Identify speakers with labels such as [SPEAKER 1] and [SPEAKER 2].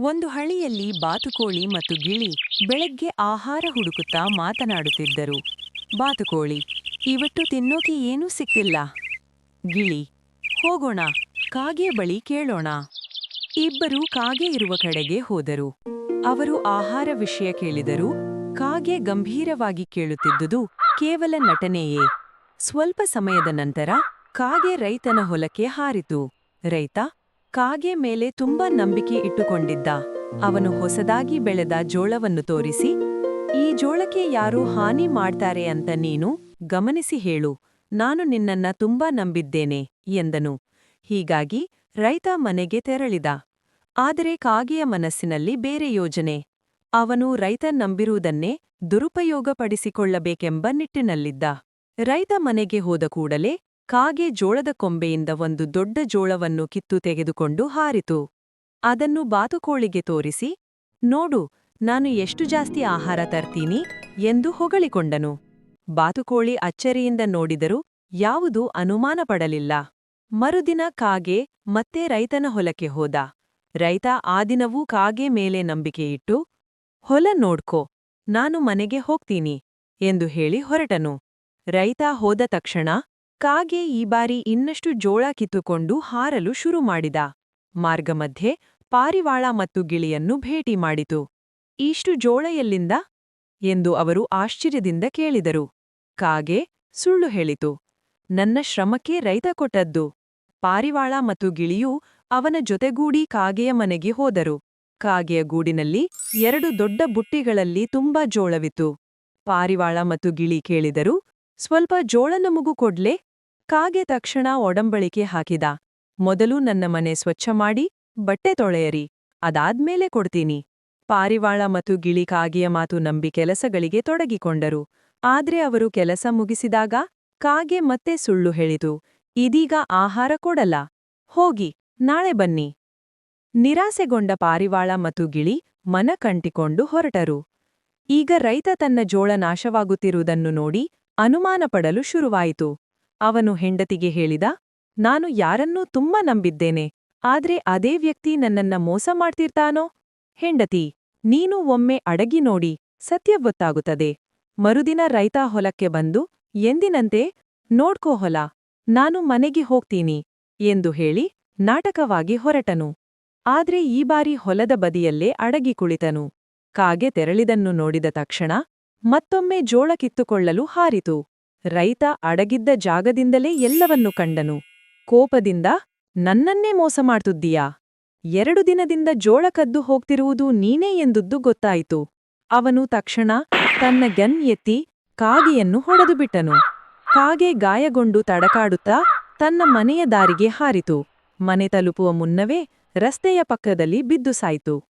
[SPEAKER 1] ಒಂದು ಹಳ್ಳಿಯಲ್ಲಿ ಬಾತುಕೋಳಿ ಮತ್ತು ಗಿಳಿ ಬೆಳಗ್ಗೆ ಆಹಾರ ಹುಡುಕುತ್ತಾ ಮಾತನಾಡುತ್ತಿದ್ದರು. ಬಾತುಕೋಳಿ, ಇವತ್ತು ತಿನ್ನೋಕೆ ಏನೂ ಸಿಕ್ತಿಲ್ಲ. ಗಿಳಿ, ಹೋಗೋಣ, ಕಾಗೆ ಬಳಿ ಕೇಳೋಣ. ಇಬ್ಬರು ಕಾಗೆ ಇರುವ ಕಡೆಗೆ ಹೋದರು. ಅವರು ಆಹಾರ ವಿಷಯ ಕೇಳಿದರು ಕಾಗೆ ಗಂಭೀರವಾಗಿ ಕೇಳುತ್ತಿದ್ದುದು ಕೇವಲ ನಟನೆಯೇ. ಸ್ವಲ್ಪ ಸಮಯದ ನಂತರ ಕಾಗೆ ರೈತನ ಹೊಲಕ್ಕೆ ಹಾರಿತು. ರೈತ ಕಾಗೆ ಮೇಲೆ ತುಂಬಾ ನಂಬಿಕೆ ಇಟ್ಟುಕೊಂಡಿದ್ದ ಅವನು ಹೊಸದಾಗಿ ಬೆಳೆದ ಜೋಳವನ್ನು ತೋರಿಸಿ, ಈ ಜೋಳಕ್ಕೆ ಯಾರು ಹಾನಿ ಮಾಡ್ತಾರೆ ಅಂತ ನೀನು ಗಮನಿಸಿ ಹೇಳು, ನಾನು ನಿನ್ನನ್ನ ತುಂಬಾ ನಂಬಿದ್ದೇನೆ, ಎಂದನು. ಹೀಗಾಗಿ ರೈತ ಮನೆಗೆ ತೆರಳಿದ. ಆದರೆ ಕಾಗೆಯ ಮನಸ್ಸಿನಲ್ಲಿ ಬೇರೆ ಯೋಜನೆ. ಅವನು ರೈತ ನಂಬಿರುವುದನ್ನೇ ದುರುಪಯೋಗಪಡಿಸಿಕೊಳ್ಳಬೇಕೆಂಬ ನಿಟ್ಟಿನಲ್ಲಿದ್ದ. ರೈತ ಮನೆಗೆ ಹೋದ ಕೂಡಲೇ ಕಾಗೆ ಜೋಳದ ಕೊಂಬೆಯಿಂದ ಒಂದು ದೊಡ್ಡ ಜೋಳವನ್ನು ಕಿತ್ತು ತೆಗೆದುಕೊಂಡು ಹಾರಿತು. ಅದನ್ನು ಬಾತುಕೋಳಿಗೆ ತೋರಿಸಿ, ನೋಡು, ನಾನು ಎಷ್ಟು ಜಾಸ್ತಿ ಆಹಾರ ತರ್ತೀನಿ? ಎಂದು ಹೊಗಳಿಕೊಂಡನು. ಬಾತುಕೋಳಿ ಅಚ್ಚರಿಯಿಂದ ನೋಡಿದರೂ ಯಾವುದೂ ಅನುಮಾನ ಪಡಲಿಲ್ಲ. ಮರುದಿನ ಕಾಗೆ ಮತ್ತೆ ರೈತನ ಹೊಲಕ್ಕೆ ಹೋದ. ರೈತ ಆ ದಿನವೂ ಕಾಗೆ ಮೇಲೆ ನಂಬಿಕೆಯಿಟ್ಟು, ಹೊಲ ನೋಡ್ಕೋ, ನಾನು ಮನೆಗೆ ಹೋಗ್ತೀನಿ ಎಂದು ಹೇಳಿ ಹೊರಟನು. ರೈತ ಹೋದ ತಕ್ಷಣ ಕಾಗೆ ಈ ಬಾರಿ ಇನ್ನಷ್ಟು ಜೋಳ ಕಿತ್ತುಕೊಂಡು ಹಾರಲು ಶುರು ಮಾಡಿದ. ಮಾರ್ಗಮಧ್ಯೆ ಪಾರಿವಾಳ ಮತ್ತು ಗಿಳಿಯನ್ನು ಭೇಟಿ ಮಾಡಿತು. ಈಷ್ಟು ಜೋಳ ಎಲ್ಲಿಂದ? ಎಂದು ಅವರು ಆಶ್ಚರ್ಯದಿಂದ ಕೇಳಿದರು. ಕಾಗೆ ಸುಳ್ಳು ಹೇಳಿತು. ನನ್ನ ಶ್ರಮಕ್ಕೆ ರೈತ ಕೊಟ್ಟದ್ದು. ಪಾರಿವಾಳ ಮತ್ತು ಗಿಳಿಯೂ ಅವನ ಜೊತೆಗೂಡಿ ಕಾಗೆಯ ಮನೆಗೆ ಹೋದರು. ಕಾಗೆಯ ಗೂಡಿನಲ್ಲಿ ಎರಡು ದೊಡ್ಡ ಬುಟ್ಟಿಗಳಲ್ಲಿ ತುಂಬಾ ಜೋಳವಿತ್ತು. ಪಾರಿವಾಳ ಮತ್ತು ಗಿಳಿ ಕೇಳಿದರು, ಸ್ವಲ್ಪ ಜೋಳ ನಮಗೂ ಕೊಡ್ಲೆ? ಕಾಗೆ ತಕ್ಷಣ ಒಡಂಬಳಿಕೆ ಹಾಕಿದ. ಮೊದಲು ನನ್ನ ಮನೆ ಸ್ವಚ್ಛ ಮಾಡಿ, ಬಟ್ಟೆ ತೊಳೆಯರಿ, ಅದಾದ್ಮೇಲೆ ಕೊಡ್ತೀನಿ. ಪಾರಿವಾಳ ಮತ್ತು ಗಿಳಿ ಕಾಗೆಯ ಮಾತು ನಂಬಿ ಕೆಲಸಗಳಿಗೆ ತೊಡಗಿಕೊಂಡರು. ಆದ್ರೆ ಅವರು ಕೆಲಸ ಮುಗಿಸಿದಾಗ, ಕಾಗೆ ಮತ್ತೆ ಸುಳ್ಳು ಹೇಳಿತು. ಇದೀಗ ಆಹಾರ ಕೊಡಲ್ಲ. ಹೋಗಿ, ನಾಳೆ ಬನ್ನಿ. ನಿರಾಸೆಗೊಂಡ ಪಾರಿವಾಳ ಮತ್ತು ಗಿಳಿ ಮನ ಕಂಟಿಕೊಂಡು ಹೊರಟರು. ಈಗ ರೈತ ತನ್ನ ಜೋಳ ನಾಶವಾಗುತ್ತಿರುವುದನ್ನು ನೋಡಿ ಅನುಮಾನಪಡಲು ಶುರುವಾಯಿತು. ಅವನು ಹೆಂಡತಿಗೆ ಹೇಳಿದ, ನಾನು ಯಾರನ್ನೂ ತುಂಬಾ ನಂಬಿದ್ದೇನೆ, ಆದ್ರೆ ಅದೇ ವ್ಯಕ್ತಿ ನನ್ನನ್ನ ಮೋಸ ಮಾಡ್ತಿರ್ತಾನೋ? ಹೆಂಡತಿ, ನೀನು ಒಮ್ಮೆ ಅಡಗಿ ನೋಡಿ, ಸತ್ಯ ಗೊತ್ತಾಗುತ್ತದೆ. ಮರುದಿನ ರೈತ ಹೊಲಕ್ಕೆ ಬಂದು, ಎಂದಿನಂತೆ? ನೋಡ್ಕೋ ಹೊಲ, ನಾನು ಮನೆಗೆ ಹೋಗ್ತೀನಿ ಎಂದು ಹೇಳಿ ನಾಟಕವಾಗಿ ಹೊರಟನು. ಆದ್ರೆ ಈ ಬಾರಿ ಹೊಲದ ಬದಿಯಲ್ಲೇ ಅಡಗಿ ಕುಳಿತನು. ಕಾಗೆ ತೆರಳಿದನ್ನು ನೋಡಿದ ತಕ್ಷಣ ಮತ್ತೊಮ್ಮೆ ಜೋಳ ಕಿತ್ತುಕೊಳ್ಳಲು ಹಾರಿತು. ರೈತ ಅಡಗಿದ್ದ ಜಾಗದಿಂದಲೇ ಎಲ್ಲವನ್ನು ಕಂಡನು. ಕೋಪದಿಂದ, ನನ್ನನ್ನೇ ಮೋಸ ಮಾಡ್ತುದ್ದೀಯಾ? ಎರಡು ದಿನದಿಂದ ಜೋಳ ಕದ್ದು ಹೋಗ್ತಿರುವುದು ನೀನೇ ಎಂದುದ್ದು ಗೊತ್ತಾಯಿತು. ಅವನು ತಕ್ಷಣ ತನ್ನ ಗನ್ ಎತ್ತಿ ಕಾಗೆಯನ್ನು ಹೊಡೆದುಬಿಟ್ಟನು ಕಾಗೆ ಗಾಯಗೊಂಡು ತಡಕಾಡುತ್ತಾ ತನ್ನ ಮನೆಯ ದಾರಿಗೆ ಹಾರಿತು. ಮನೆ ತಲುಪುವ ಮುನ್ನವೇ ರಸ್ತೆಯ ಪಕ್ಕದಲ್ಲಿ ಬಿದ್ದು ಸಾಯ್ತು.